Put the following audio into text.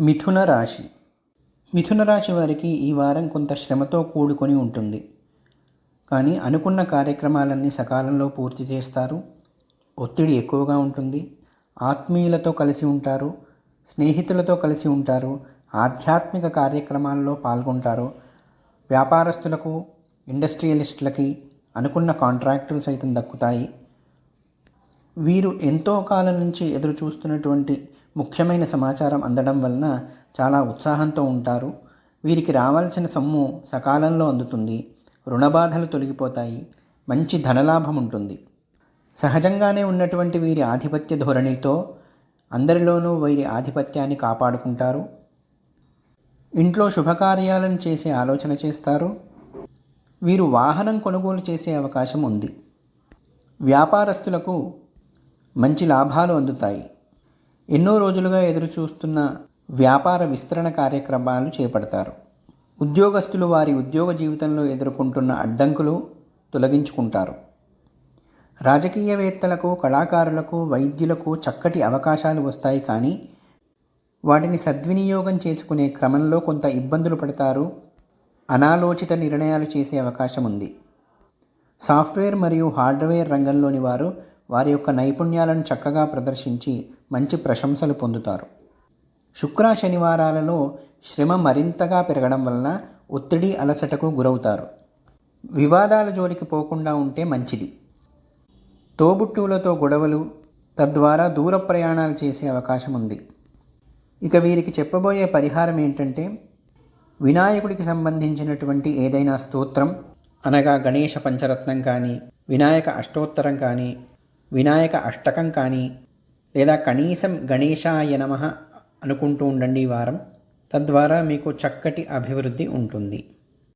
మిథున రాశి. మిథున రాశి వారికి ఈ వారం కొంత శ్రమతో కూడుకొని ఉంటుంది. కానీ అనుకున్న కార్యక్రమాలన్నీ సకాలంలో పూర్తి చేస్తారు. ఒత్తిడి ఎక్కువగా ఉంటుంది. ఆత్మీయులతో కలిసి ఉంటారు. స్నేహితులతో కలిసి ఉంటారు. ఆధ్యాత్మిక కార్యక్రమాల్లో పాల్గొంటారు. వ్యాపారస్తులకు ఇండస్ట్రియలిస్టులకి అనుకున్న కాంట్రాక్టులు సైతం దక్కుతాయి. వీరు ఎంతో కాలం నుంచి ఎదురు చూస్తున్నటువంటి ముఖ్యమైన సమాచారం అందడం వలన చాలా ఉత్సాహంతో ఉంటారు. వీరికి రావాల్సిన సొమ్ము సకాలంలో అందుతుంది. రుణబాధలు తొలగిపోతాయి. మంచి ధనలాభం ఉంటుంది. సహజంగానే ఉన్నటువంటి వీరి ఆధిపత్య ధోరణితో అందరిలోనూ వీరి ఆధిపత్యాన్ని కాపాడుకుంటారు. ఇంట్లో శుభకార్యాలను చేసే ఆలోచన చేస్తారు. వీరు వాహనం కొనుగోలు చేసే అవకాశం ఉంది. వ్యాపారస్తులకు మంచి లాభాలు అందుతాయి. ఎన్నో రోజులుగా ఎదురుచూస్తున్న వ్యాపార విస్తరణ కార్యక్రమాలు చేపడతారు. ఉద్యోగస్తులు వారి ఉద్యోగ జీవితంలో ఎదుర్కొంటున్న అడ్డంకులు తొలగించుకుంటారు. రాజకీయవేత్తలకు కళాకారులకు వైద్యులకు చక్కటి అవకాశాలు వస్తాయి కానీ వాటిని సద్వినియోగం చేసుకునే క్రమంలో కొంత ఇబ్బందులు పడతారు. అనాలోచిత నిర్ణయాలు చేసే అవకాశం ఉంది. సాఫ్ట్వేర్ మరియు హార్డ్వేర్ రంగంలోని వారు వారి యొక్క నైపుణ్యాలను చక్కగా ప్రదర్శించి మంచి ప్రశంసలు పొందుతారు. శుక్ర శనివారాలలో శ్రమ మరింతగా పెరగడం వలన ఒత్తిడి అలసటకు గురవుతారు. వివాదాల జోలికి పోకుండా ఉంటే మంచిది. తోబుట్టువులతో గొడవలు తద్వారా దూర ప్రయాణాలు చేసే అవకాశం ఉంది. ఇక వీరికి చెప్పబోయే పరిహారం ఏంటంటే వినాయకుడికి సంబంధించినటువంటి ఏదైనా స్తోత్రం అనగా గణేష పంచరత్నం కానీ వినాయక అష్టోత్తరం కానీ వినాయక అష్టకం కానీ లేదా కనీసం గణేశాయ నమ అనుకుంటూ ఉండండి ఈ వారం. తద్వారా మీకు చక్కటి అభివృద్ధి ఉంటుంది.